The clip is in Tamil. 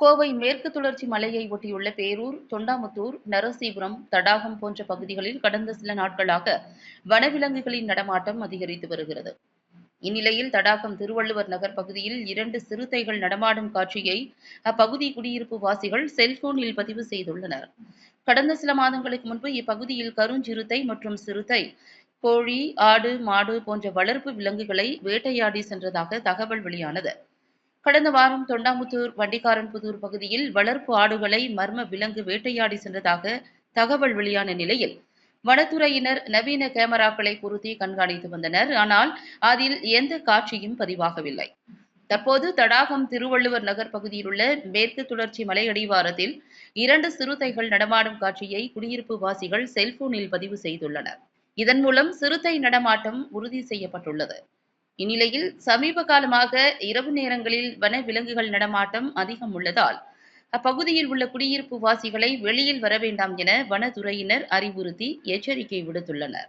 கோவை மேற்கு தொடர்ச்சி மலையை ஒட்டியுள்ள பேரூர் தொண்டாமுத்தூர் நரசீபுரம் தடாகம் போன்ற பகுதிகளில் கடந்த சில நாட்களாக வனவிலங்குகளின் நடமாட்டம் அதிகரித்து வருகிறது. இந்நிலையில் தடாகம் திருவள்ளுவர் நகர் பகுதியில் இரண்டு சிறுத்தைகள் நடமாடும் காட்சியை அப்பகுதி குடியிருப்பு வாசிகள் செல்போனில் பதிவு செய்துள்ளனர். கடந்த சில மாதங்களுக்கு முன்பு இப்பகுதியில் கருஞ்சிறுத்தை மற்றும் சிறுத்தை கோழி ஆடு மாடு போன்ற வளர்ப்பு விலங்குகளை வேட்டையாடி சென்றதாக தகவல் வெளியானது. கடந்த வாரம் தொண்டாமுத்தூர் வண்டிக்காரன்புதூர் பகுதியில் வளர்ப்பு ஆடுகளை மர்ம விலங்கு வேட்டையாடி சென்றதாக தகவல் வெளியான நிலையில் வனத்துறையினர் நவீன கேமராக்களை பொருத்தி கண்காணித்து வந்தனர். ஆனால் அதில் எந்த காட்சியும் பதிவாகவில்லை. தற்போது தடாகம் திருவள்ளுவர் நகர் பகுதியில் உள்ள மேற்கு தொடர்ச்சி மலையடிவாரத்தில் இரண்டு சிறுத்தைகள் நடமாடும் காட்சியை குடியிருப்பு வாசிகள் செல்போனில் பதிவு செய்துள்ளனர். இதன் மூலம் சிறுத்தை நடமாட்டம் உறுதி செய்யப்பட்டுள்ளது. இந்நிலையில் சமீப காலமாக இரவு நேரங்களில் வன விலங்குகள் நடமாட்டம் அதிகம் உள்ளதால் அப்பகுதியில் உள்ள குடியிருப்பு வாசிகளை வெளியில் வர வேண்டாம் என வனத்துறையினர் அறிவுறுத்தி எச்சரிக்கை விடுத்துள்ளனர்.